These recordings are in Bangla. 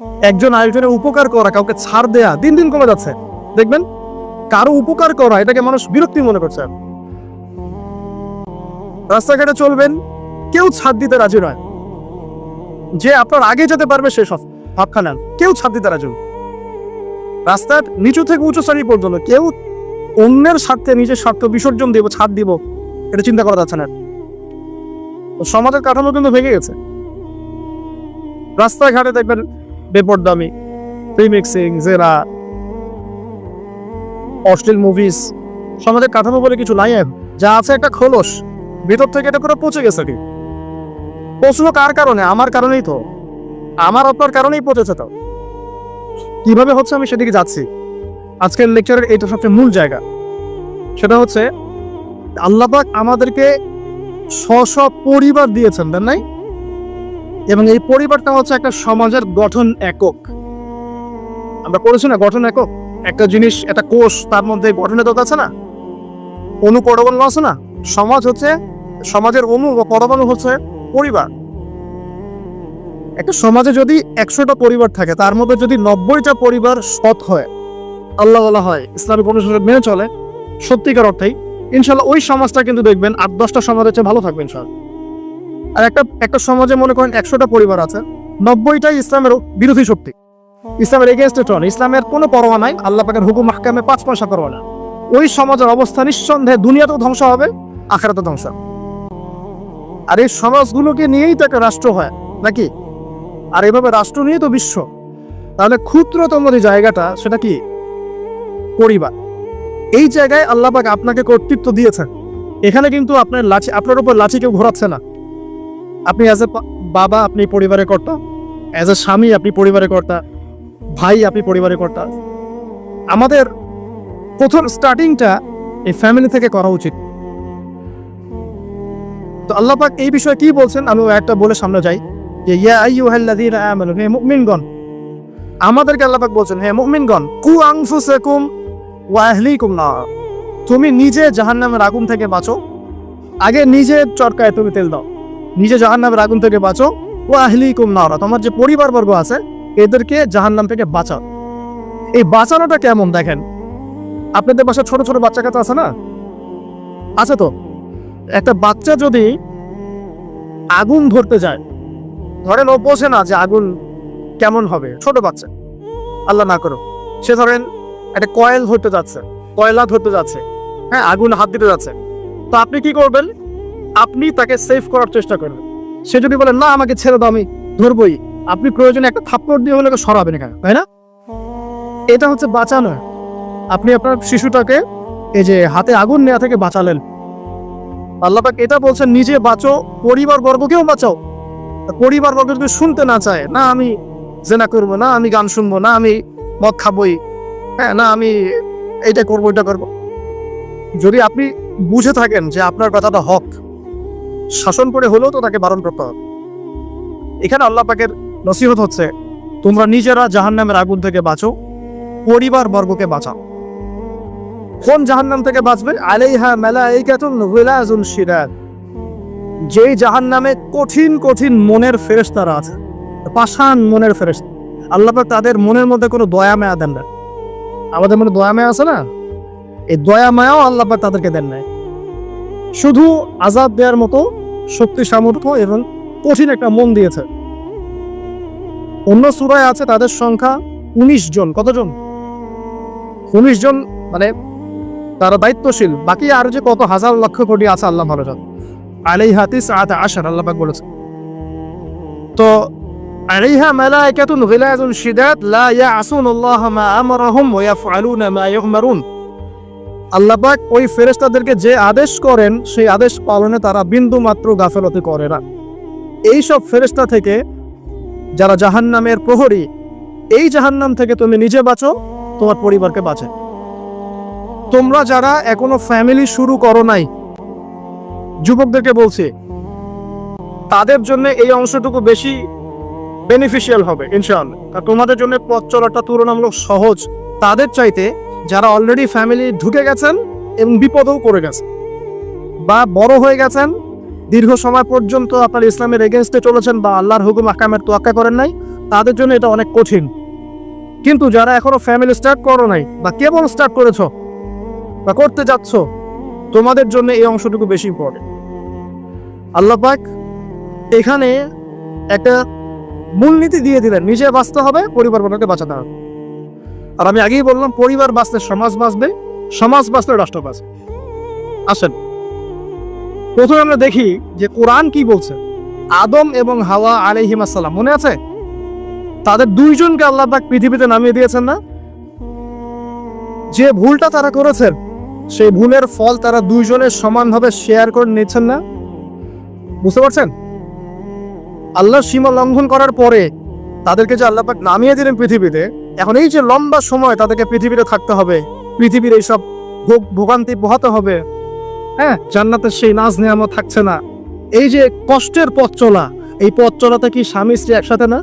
একজন আরেকজনের উপকার করা, কাউকে ছাড় দেয়া দিন দিন কমে যাচ্ছে। দেখবেন, কারও উপকার করা, এটাকে মানুষ বিরক্তি মনে করছে। রাস্তাঘাটে চলবেন, কেউ ছাড় দিতে রাজি নয়। যে আপনার আগে যেতে পারবে, সে সব ভাবখা নেন। কেউ ছাড় দিতে রাজি। রাস্তার নিচু থেকে উঁচু শ্রেণি পর্যন্ত কেউ অন্যের স্বার্থে নিজের স্বার্থ বিসর্জন দিব, ছাড় দিব, এটা চিন্তা করা যাচ্ছে না। সমাজের কাঠামো কিন্তু ভেঙে গেছে। রাস্তাঘাটে দেখবেন বেপরদামি, প্রিমিক্সিং, জেরা, অশ্লীল মুভিজ সমাজের কাঠামো বলে কিছু নাই। যা আছে একটা খোলস, ভিতর থেকে এটা করে পচে গেছে কি? পচলো কার কারণে? আমার কারণেই তো। আমার আপনার কারণেই পচেছে তো। কীভাবে হচ্ছে আমি সেদিকে যাচ্ছি? আজকের লেকচারের এইটা সবচেয়ে মূল জায়গা। সেটা হচ্ছে আল্লাপাক আমাদেরকে স্ব পরিবার দিয়েছেন, তাই নাই? এবং এই পরিবারটা হচ্ছে একটা সমাজের গঠন একক। আমরা পড়েছি না গঠন একক? একটা জিনিস, একটা কোষ, তার মধ্যে গঠনের দোক আছে না? অনু পরমাণু আছে না? সমাজ হচ্ছে, সমাজের অনু বা পরমাণু হচ্ছে পরিবার। একটা সমাজে যদি একশোটা পরিবার থাকে, তার মধ্যে যদি নব্বইটা পরিবার সৎ হয়, আল্লাহ বলা হয়, ইসলামিক অনুশীলন মেনে চলে, সত্যিকার অর্থেই, ইনশাল্লাহ ওই সমাজটা কিন্তু দেখবেন আট, দশটা সমাজের চেয়ে ভালো থাকবে, ইনশাল্লাহ। আর একটা একটা সমাজে মনে করেন একশোটা পরিবার আছে, নব্বইটাই ইসলামের বিরোধী শক্তি। ইসলামের এগেনস্টে চলে ইসলামের কোনো পরোয়া নাই, আল্লাহ পাকের হুকুম মাহকামে পাঁচ পয়সা করব না। ওই সমাজের অবস্থা নিঃসন্দেহে দুনিয়াতেও ধ্বংস হবে আখেরাতে ধ্বংস হবে। আর এই সমাজগুলোকে নিয়েই তো একটা রাষ্ট্র হয়, নাকি? আর এভাবে রাষ্ট্র নিয়ে তো বিশ্ব। তাহলে ক্ষুদ্রতম যে জায়গাটা, সেটা কি? পরিবার। এই জায়গায় আল্লাহ পাক আপনাকে কর্তৃত্ব দিয়েছেন। এখানে কিন্তু আপনার লাঠি, আপনার উপর লাঠি কেউ ঘোরাচ্ছে না। আপনি অ্যাজ এ বাবা আপনি পরিবারের কর্তা অ্যাজ এ স্বামী আপনি পরিবারের কর্তা, ভাই আপনি পরিবারের কর্তা। আমাদের প্রথম স্টার্টিংটা এই ফ্যামিলি থেকে করা উচিত। তো আল্লাহ পাক এই বিষয়ে কি বলছেন আমি একটা বলে সামনে যাই। যে, ইয়া আইয়ুহাল্লাযীনা আমানু, হে মুমিনগণ, আমাদেরকে আল্লাহ পাক বলছেন, হে মুমিনগণ, কু আনফুসাকুম ওয়া আহলিকুম নার, তুমি নিজে জাহান্নামের আগুন থেকে বাঁচো। আগে নিজে চরকায় তুমি তেল দাও। নিজে জাহান্নামের আগুন থেকে বাঁচো। ও আহলিকুম নাওরা তোমার যে পরিবারবর্গ আছে, এদেরকে জাহান্নাম থেকে বাঁচাও। এই বাঁচানোটা কেমন দেখেন? আপনাদের বাসায় ছোট ছোট বাচ্চা কাছে আছে না? আছে তো? একটা বাচ্চা যদি আগুন ধরতে যায়, ধরেন ও বোঝে না যে আগুন কেমন হবে, ছোট বাচ্চা, আল্লাহ না করো সে ধরেন একটা কয়েল ধরতে যাচ্ছে, কয়লা ধরতে যাচ্ছে হ্যাঁ আগুন হাত দিতে যাচ্ছে। তো আপনি কি করবেন? আপনি তাকে সেভ করার চেষ্টা করবেন। সে যদি বলে, না, আমাকে ছেড়ে দাও, আমি ধরবই। আপনি প্রয়োজনে একটা থাপ্পড় দিয়ে হলে সরাবেন এখানে, তাই না? এটা হচ্ছে বাঁচানো। আপনি আপনার শিশুটাকে এই যে হাতে আগুন নেওয়া থেকে বাঁচালেন। আল্লাহ আল্লাপাক এটা বলছেন, নিজে বাঁচো, পরিবার বর্গকেও বাঁচাও। পরিবার বর্গ যদি শুনতে না চায়, না, আমি জেনা করব, না, আমি গান শুনব, না, আমি মদ খাবই হ্যাঁ না, আমি এইটা করব এটা করব। যদি আপনি বুঝে থাকেন যে আপনার কথাটা হক শাসন করে হলেও তো তাকে বারণ করতে হবে। এখানে আল্লাহ পাকের নসিহত হচ্ছে, তোমরা নিজেরা জাহান্নামের আগুন থেকে বাঁচো, পরিবার বর্গকে বাঁচাও। কোন জাহান্নাম থেকে বাঁচবে? আলাইহা মালাইকাতুন শিরাদ যেই জাহান্নামে কঠিন কঠিন মনের ফেরেশতারা আছে, পাষাণ মনের ফেরেশতা। আল্লাহ পাক তাদের মনের মধ্যে কোনো দয়া মায়া দেন না। আমাদের মনে দয়া মায়া আছে না? এই দয়া মায়াও আল্লাহ পাক তাদেরকে দেন নাই। শুধু আজাদ দেওয়ার মতো শক্তি সামর্থ্য এবং কঠিন একটা মন দিয়েছে। অন্য সুরায় আছে তাদের সংখ্যা উনিশ জন। কতজন? উনিশ জন মানে তারা দায়িত্বশীল। বাকি আরও যে কত হাজার লক্ষ কোটি আছে, আল্লাহ ভালো জান। আলাই হাতিস আতা আশার, আল্লাহ বলেছে। তো আলাইহা মালাইকাতুন গিলাজুন শিদাদ, লা ইয়াসুন আল্লাহ মা আমরাহুম ওয়া ইয়াফআলুনা মা ইউমারুন। আল্লাহ পাক ওই ফেরেশতাদেরকে যে আদেশ করেন, সেই আদেশ পালনে তারা বিন্দু মাত্র গাফেলতি করে না। এই সব ফেরেশতা থেকে যারা জাহান্নামের প্রহরী, এই জাহান্নাম থেকে তুমি নিজে বাঁচো, তোমার পরিবারকে বাঁচে। তোমরা যারা এখনও ফ্যামিলি শুরু করো নাই, যুবকদেরকে বলছি, তাদের জন্য এই অংশটুকু বেশি বেনিফিশিয়াল হবে, ইনশাআল্লাহ। তোমাদের জন্য পথ চলাটা তুলনামূলক সহজ। তাদের চাইতে যারা অলরেডি ফ্যামিলি ঢুকে গেছেন এবং বিপদেও করে গেছেন বা বড় হয়ে গেছেন, দীর্ঘ সময় পর্যন্ত আপনার ইসলামের এগেনস্টে চলেছেন বা আল্লাহর হুকুম, আকামের তোয়াক্কা করেন নাই, তাদের জন্য এটা অনেক কঠিন। কিন্তু যারা এখনও ফ্যামিলি স্টার্ট করো নাই বা কেবল স্টার্ট করেছ বা করতে যাচ্ছ, তোমাদের জন্য এই অংশটুকু বেশি ইম্পর্টেন্ট আল্লাহ পাক এখানে একটা মূলনীতি দিয়ে দিলেন, নিজে বাঁচতে হবে পরিবার বর্গকে বাঁচাতে হবে। আর আমি আগেই বললাম, পরিবার বাঁচলে সমাজ বাঁচবে, সমাজ বাঁচলে রাষ্ট্র বাঁচবে। আসেন। প্রথমে আমরা দেখি যে কোরআন কি বলছে। আদম এবং হাওয়া আলাইহিম আসসালাম, মনে আছে? তাদের দুইজনকে আল্লাহ পাক পৃথিবীতে নামিয়ে দিয়েছেন না? যে ভুলটা তারা করেছেন, সেই ভুলের ফল তারা দুইজনের সমানভাবে শেয়ার করে নিচ্ছেন না? বুঝতে পারছেন? আল্লাহ সীমা লঙ্ঘন করার পরে তাদেরকে যে আল্লাহ পাক নামিয়ে দিলেন পৃথিবীতে এখন এই যে লম্বা সময় তাদেরকে পৃথিবীতে থাকতে হবে, পৃথিবীর এইসব ভোগ, ভোগান্তি পোহাতে হবে হ্যাঁ? জান্নাতের সেই নাজ নেয়ামত থাকছে না। এই যে কষ্টের পথ চলা, এই পথ চলাতে কি স্বামী, স্ত্রী একসাথে না?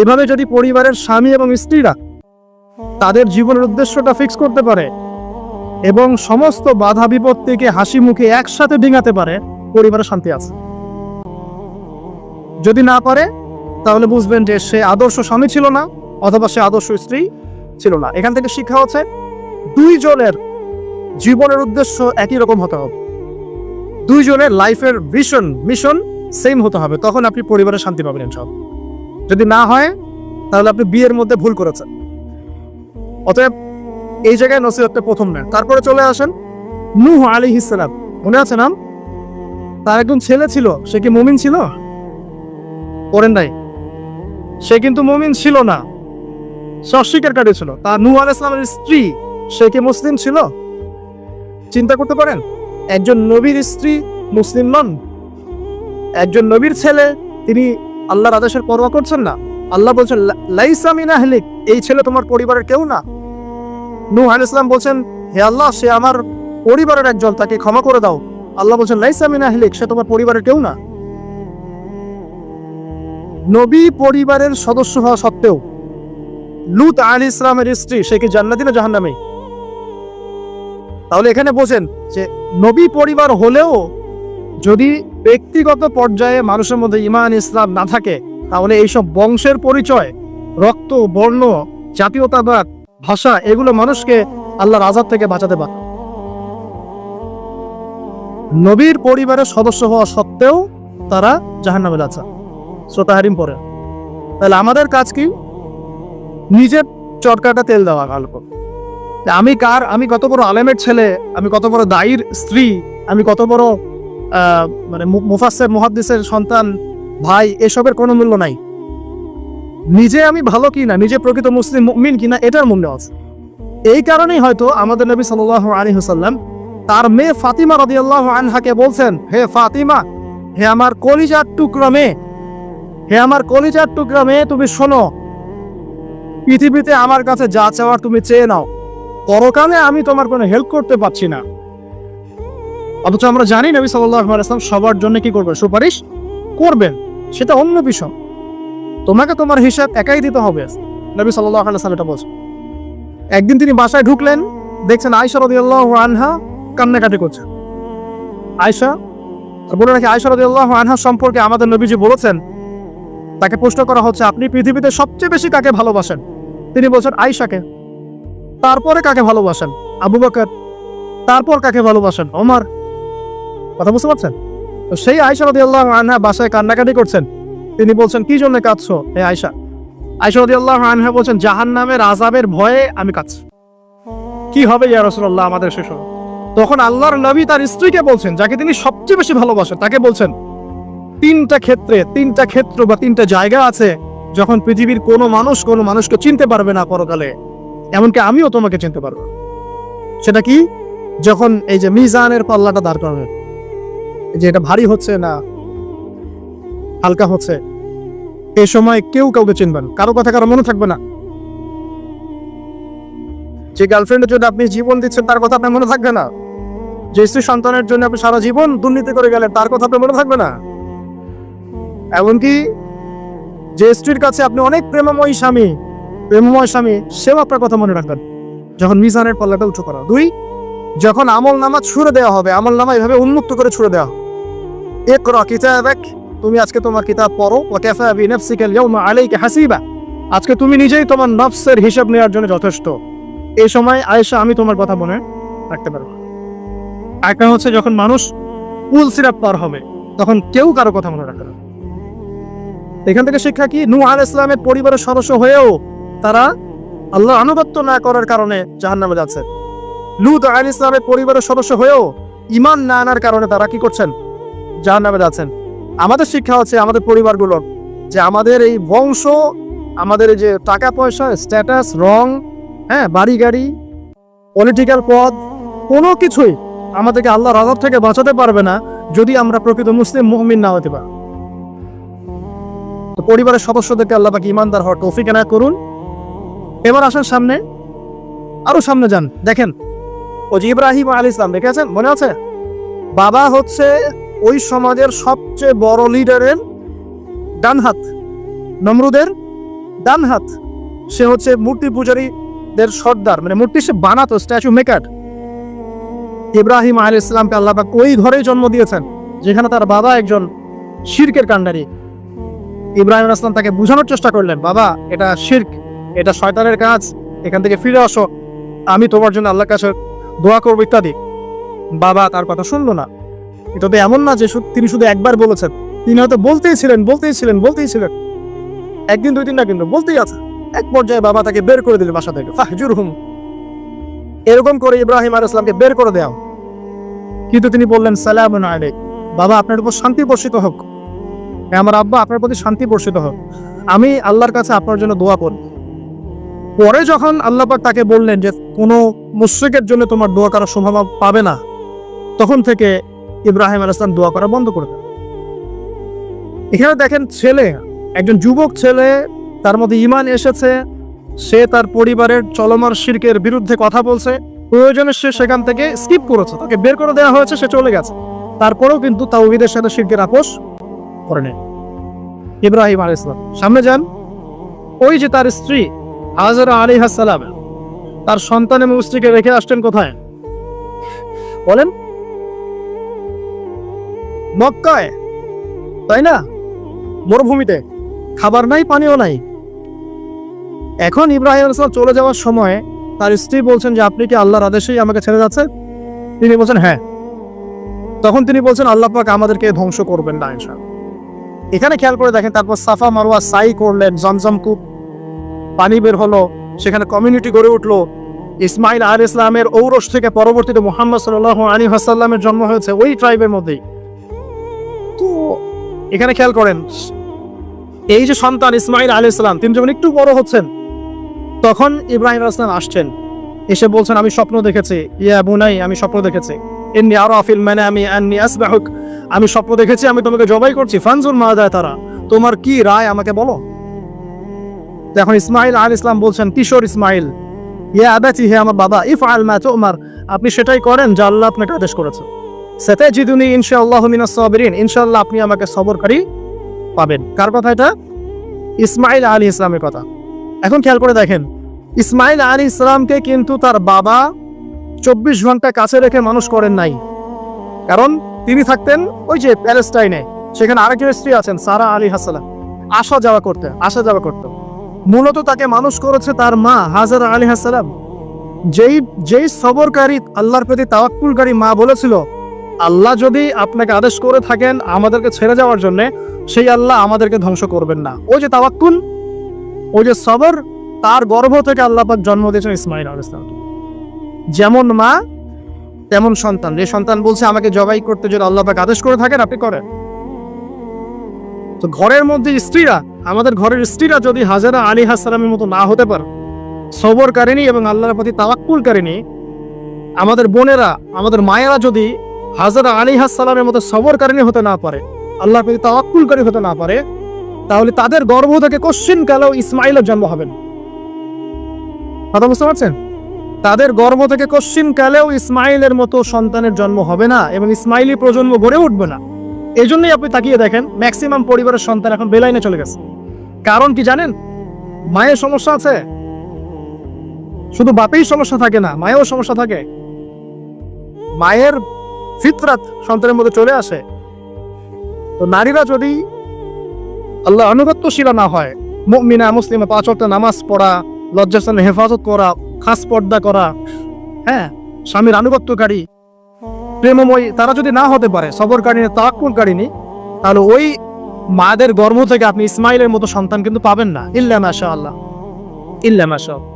এভাবে যদি পরিবারের স্বামী এবং স্ত্রীরা তাদের জীবনের উদ্দেশ্যটা ফিক্স করতে পারে এবং সমস্ত বাধা বিপত্তিকে হাসি মুখে একসাথে ডিঙাতে পারে, পরিবারে শান্তি আছে। যদি না পারে, তাহলে বুঝবেন যে সে আদর্শ স্বামী ছিল না অথবা সে আদর্শ স্ত্রী ছিল না। এখান থেকে শিক্ষা হচ্ছে দুইজনের জীবনের উদ্দেশ্য একই রকম হতে হবে। দুইজনের লাইফের ভিশন মিশন সেম হতে হবে। তখন আপনি পরিবারে শান্তি পাবেন সব যদি না হয়, তাহলে আপনি বিয়ের মধ্যে ভুল করেছেন। অতএব এই জায়গায় নসিহতটা প্রথম নেন। তারপরে চলে আসেন নূহ আলী ইসলাম মনে আছে নাম? তার একজন ছেলে ছিল। সে কি মুমিন ছিল? পড়েন নাই। সে কিন্তু মুমিন ছিল না। সে অস্বীকারী ছিল তার নূহ আল ইসলামের স্ত্রী, সে কি মুসলিম ছিল? চিন্তা করতে পারেন, একজন নবীর স্ত্রী মুসলিম নন। একজন নবীর ছেলে, তিনি আল্লাহর আদেশের পরোয়া করছেন না। আল্লাহ বলছেন, "লা- লাইসা আহলিক, এই ছেলে তোমার পরিবারের কেউ না। নূহ আলাইহিস সালাম বলছেন, হে আল্লাহ, সে আমার পরিবারের একজন, তাকে ক্ষমা করে দাও। আল্লাহ বলছেন, লাইসা মিন আহলিক, সে তোমার পরিবারের কেউ না। নবী পরিবারের সদস্য হওয়া সত্ত্বেও লুত আলী ইসলামের স্ত্রী, সে কি জান্নাতি না জাহান্নামে? তাহলে এখানে বোঝেন যে নবী পরিবার হলেও যদি ব্যক্তিগত পর্যায়ে মানুষের মধ্যে ইমান ইসলাম না থাকে, তাহলে এইসব বংশের পরিচয়, রক্ত, বর্ণ, জাতীয়তাবাদ, ভাষা, এগুলো মানুষকে আল্লাহর আজাদ থেকে বাঁচাতে পারে। নবীর পরিবারের সদস্য হওয়া সত্ত্বেও তারা জাহান্নামে আছে শ্রোতাহারিম পরে তাহলে আমাদের কাজ কি? নিজের চটকাটা তেল দেওয়া ভালো করে। আমি কার, আমি কত বড় আলেমের ছেলে, আমি কত বড় দায়ীর স্ত্রী, আমি কত বড় মানে মু- মুফাসসির, মুহাদ্দিসের সন্তান, ভাই, এসবের কোনো মূল্য নাই। নিজে আমি ভালো কিনা, নিজে প্রকৃত মুসলিম মুমিন কিনা, এটার মূল্য আছে। এই কারণেই হয়তো আমাদের নবী সাল্লাল্লাহু আলাইহি ওয়াসাল্লাম তার মেয়ে ফাতিমা রাদিয়াল্লাহু আনহাকে বলছেন, হে ফাতিমা, হে আমার কলিজার টুকরা মেয়ে, হে আমার কলিজার টুকরা মেয়ে, তুমি শোনো পৃথিবীতে আমার কাছে যা চাওয়ার তুমি চেয়ে নাও। পরকালে আমি তোমার কোনো হেল্প করতে পারছি না। অথচ আমরা জানি নবী আলাইহি সবার জন্য কি করবেন? সুপারিশ করবেন, সেটা অন্য বিষয়। তোমাকে তোমার হিসাব একাই দিতে হবে। নবী আলাইহি এটা বলছেন। একদিন তিনি বাসায় ঢুকলেন, দেখছেন রাদিয়াল্লাহু আনহা কান্নাকাটি করছে। আর বলে রাখি রাদিয়াল্লাহু আনহা সম্পর্কে আমাদের নবীজি বলেছেন, তাকে প্রশ্ন করা হচ্ছে, আপনি পৃথিবীতে সবচেয়ে বেশি কাকে ভালোবাসেন? তিনি বলছেন, আয়েশাকে। তারপরে কাকে ভালোবাসেন? আবু বকর। তারপর কাকে ভালোবাসেন? ওমর। কথা বুঝতে পারছেন? তো সেই আয়সা রাদিয়াল্লাহু আনহা বাসায় কান্নাকাটি করছেন। তিনি বলছেন, কি জন্য কাঁদছো, হে আয়সা আয়সা রাদিয়াল্লাহু আনহা বলছেন জাহান জাহান্নামের আযাবের ভয়ে আমি কাঁদছি। কি হবে ইয়া রাসূলুল্লাহ আমাদের শেষ তখন আল্লাহর নবী তার স্ত্রীকে বলছেন, যাকে তিনি সবচেয়ে বেশি ভালোবাসেন, তাকে বলছেন, তিনটা ক্ষেত্রে, তিনটা ক্ষেত্র বা তিনটা জায়গা আছে যখন পৃথিবীর কোনো মানুষ কোনো মানুষকে চিনতে পারবে না পরকালে, এমনকি আমিও তোমাকে চিনতে পারব সেটা কি? যখন এই যে মিজানের পাল্লাটা দাঁড় করাবে যে এটা ভারী হচ্ছে না হালকা হচ্ছে এই সময় কেউ কাউকে চিনবেন কারও কথা কারও মনে থাকবে না। যে গার্লফ্রেন্ডের জন্য আপনি জীবন দিচ্ছেন, তার কথা আপনার মনে থাকবে না। যে স্ত্রী সন্তানের জন্য আপনি সারা জীবন দুর্নীতি করে গেলেন, তার কথা আপনার মনে থাকবে না। এমনকি যে স্ত্রীর কাছে আপনি অনেক প্রেমময় স্বামী প্রেমময় স্বামী, সেও আপনার কথা মনে রাখবেন। যখন মিজানের পাল্লাটা উঁচু করা। দুই, যখন আমল নামা ছুড়ে দেওয়া হবে, আমল নামা এভাবে উন্মুক্ত করে ছুড়ে দেওয়া এক কিতাবাক, তুমি আজকে তোমার কিতাব পড়ো, ওয়া কাফা বিনাফসিকা আল-ইয়াওমা আলাইকা হাসিবা। আজকে তুমি নিজেই তোমার নফসের হিসাব নেওয়ার জন্য যথেষ্ট। এই সময় আয়েশা, আমি তোমার কথা মনে রাখতে পারব। একটা হচ্ছে যখন মানুষ পুল সিরাপ পার হবে, তখন কেউ কারও কথা মনে রাখে না। এখান থেকে শিক্ষা কি? নূহ আল ইসলামের পরিবারের সদস্য হয়েও তারা আল্লাহ আনুগত্য না করার কারণে জাহান্নামে যাচ্ছে। লুত আল ইসলামের পরিবারের সদস্য হয়েও ইমান না আনার কারণে তারা কি করছেন? জাহান্নামে যাচ্ছেন। আমাদের শিক্ষা হচ্ছে আমাদের পরিবারগুলোর যে আমাদের এই বংশ, আমাদের এই যে টাকা পয়সা স্ট্যাটাস রং হ্যাঁ বাড়ি গাড়ি পলিটিক্যাল পদ কোনো কিছুই আমাদেরকে আল্লাহর আজাব থেকে বাঁচাতে পারবে না যদি আমরা প্রকৃত মুসলিম মুহমিন না হতে পারি। তো পরিবারের সদস্যদেরকে আল্লাহ পাকে ইমানদার হওয়ার তৌফিক এনা করুন। এবার আসেন সামনে আরও সামনে যান। দেখেন ও যে ইব্রাহিম আলী ইসলাম দেখেছেন মনে আছে? বাবা হচ্ছে ওই সমাজের সবচেয়ে বড় লিডারের ডান হাত, নমরুদের ডান হাত। সে হচ্ছে মূর্তি পূজারীদের সর্দার মানে মূর্তি সে বানাতো স্ট্যাচু মেকার ইব্রাহিম আলী ইসলামকে আল্লাহ পাক ওই ঘরেই জন্ম দিয়েছেন, যেখানে তার বাবা একজন শিরকের কাণ্ডারি। ইব্রাহিম ইসলাম তাকে বোঝানোর চেষ্টা করলেন, বাবা, এটা শিরক, এটা শয়তানের কাজ, এখান থেকে ফিরে আসো, আমি তোমার জন্য আল্লাহর কাছে দোয়া করব, ইত্যাদি। বাবা তার কথা শুনলো না। এটা তো এমন না যে তিনি শুধু একবার বলেছেন, তিনি হয়তো বলতেই ছিলেন বলতেই ছিলেন বলতেই ছিলেন। একদিন, দুই দিন না, কিন্তু বলতেই আছে। এক পর্যায়ে বাবা তাকে বের করে দিলেন বাসা থেকে ফাহজুর হুম এরকম করে ইব্রাহিম আর ইসলামকে বের করে দেওয়া কিন্তু তিনি বললেন সালাম বাবা, আপনার উপর শান্তি বর্ষিত হোক। আমার আব্বা আপনার প্রতি শান্তি বর্ষিত হোক। আমি আল্লাহর কাছে আপনার জন্য দোয়া করি পরে যখন আল্লাপাক তাকে বললেন যে, কোনো মুশ্রিকের জন্য তোমার দোয়া করার সম্ভাবনা পাবে না, তখন থেকে ইব্রাহিম আল ইসলাম দোয়া করা বন্ধ করে দেন। এখানে দেখেন ছেলে, একজন যুবক ছেলে, তার মধ্যে ইমান এসেছে, সে তার পরিবারের চলমান শিরকের বিরুদ্ধে কথা বলছে, প্রয়োজনে সে সেখান থেকে স্কিপ করেছে, তাকে বের করে দেওয়া হয়েছে, সে চলে গেছে। তারপরেও কিন্তু তাওহিদের সাথে শিরকের আপোষ করে নেন। ইব্রাহিম আল সামনে যান। ওই যে তার স্ত্রী, হাজারা আলী হাসালাম তার সন্তান এবং স্ত্রীকে রেখে আসছেন কোথায়? বলেন, মক্কায়, তাই না? মরুভূমিতে, খাবার নাই, পানিও নাই। এখন ইব্রাহিম আলাইহিস সালাম চলে যাওয়ার সময় তার স্ত্রী বলছেন যে, আপনি কি আল্লাহর আদেশেই আমাকে ছেড়ে যাচ্ছেন? তিনি বলছেন হ্যাঁ। তখন তিনি বলছেন, আল্লাহ পাক আমাদেরকে ধ্বংস করবেন না, ইনশাআল্লাহ। এখানে খেয়াল করে দেখেন, তারপর সাফা মারোয়া সাই করলেন, জমজম কূপ পানি বের হলো, সেখানে কমিউনিটি গড়ে উঠল। ইসমাইল আর ইসলামের ঔরস থেকে পরবর্তীতে মোহাম্মদ সাল্লাহ আলী হাসাল্লামের জন্ম হয়েছে ওই ট্রাইবের মধ্যেই। তো এখানে খেয়াল করেন, এই যে সন্তান ইসমাইল আলী ইসলাম তিনি যখন একটু বড় হচ্ছেন, তখন ইব্রাহিম আলাইহিস সালাম আসছেন। এসে বলছেন, আমি স্বপ্ন দেখেছি। ইয়া বুনাই, আমি স্বপ্ন দেখেছি। এমনি আরও আফিল মানে আমি আসবাহুক আমি স্বপ্ন দেখেছি, আমি তোমাকে জবাই করছি। ফানজুর মা দেয় তারা, তোমার কি রায় আমাকে বলো? এখন ইসমাইল আল ইসলাম বলছেন, কিশোর ইসমাইল আবাতি, হে আমার বাবা ইফ আল মা তোমার, আপনি সেটাই করেন যা আল্লাহ আপনাকে আদেশ করেছে। জিদুনি আপনি আমাকে সবরকারী পাবেন। কার কথা এটা? ইসমাইল আলী ইসলামের কথা। এখন খেয়াল করে দেখেন, ইসমাইল আলী ইসলামকে কিন্তু তার বাবা চব্বিশ ঘণ্টা কাছে রেখে মানুষ করেন নাই। কারণ তিনি থাকতেন ওই যে প্যালেস্টাইনে, সেখানে আরেকজন স্ত্রী আছেন, সারা আলী হাসালাম। আসা যাওয়া করতে আসা যাওয়া করতে মূলত তাকে মানুষ করেছে তার মা, হাজার আলী হাসালাম। যেই যেই সবরকারী আল্লাহর প্রতি তাওয়াক্কুলকারী মা বলেছিল, আল্লাহ যদি আপনাকে আদেশ করে থাকেন আমাদেরকে ছেড়ে যাওয়ার জন্য, সেই আল্লাহ আমাদেরকে ধ্বংস করবেন না। ওই যে তাওয়াক্কুল, ওই যে সবর, তার গর্ভ থেকে আল্লাহ জন্ম দিয়েছেন ইসমাইল আল যেমন মা তেমন সন্তান। যে সন্তান বলছে, আমাকে জবাই করতে যদি আল্লাহ পাক আদেশ করে থাকেন, আপনি করেন। তো ঘরের মধ্যে স্ত্রীরা, আমাদের ঘরের স্ত্রীরা যদি হাজারা আলী হাসালামের মতো না হতে পারে সবর সবরকারিনী এবং আল্লাহর প্রতি তাওয়াক্কুল তাওয়াক্কুলকারিনী আমাদের বোনেরা, আমাদের মায়েরা যদি হাজারা আলী হাসালামের মতো সবর সবরকারিনী হতে না পারে, আল্লাহর প্রতি তাওয়াক্কুলকারী হতে না পারে, তাহলে তাদের গর্ভ থেকে কশ্চিন কালেও ইসমাইলের জন্ম হবে না। কথা বুঝতে পারছেন? তাদের গর্ভ থেকে কশ্চিন কালেও ইসমাইলের মতো সন্তানের জন্ম হবে না এবং ইসমাইলি প্রজন্ম গড়ে উঠবে না। এই জন্যই আপনি তাকিয়ে দেখেন ম্যাক্সিমাম পরিবারের সন্তান এখন বেলাইনে চলে গেছে। কারণ কি জানেন? মায়ের সমস্যা আছে। শুধু বাপেই সমস্যা থাকে না মায়েও সমস্যা থাকে। মায়ের ফিতরাত সন্তানের মধ্যে চলে আসে। তো নারীরা যদি আল্লাহ আনুগত্যশীল না হয়, মুমিনা, মুসলিমে, পাঁচ নামাজ পড়া লজ্জাস্থানে হেফাজত করা খাস পর্দা করা। হ্যাঁ স্বামীর আনুগত্যকারী। প্রেমময় তারা যদি না হতে পারে সবরকারিনী তাকুলকারিনী তাহলে ওই মাদের গর্ভ থেকে আপনি ইসমাইলের মতো সন্তান কিন্তু পাবেন না। ইল্লা মাশা আল্লাহ ইল্লা আল্লাহ।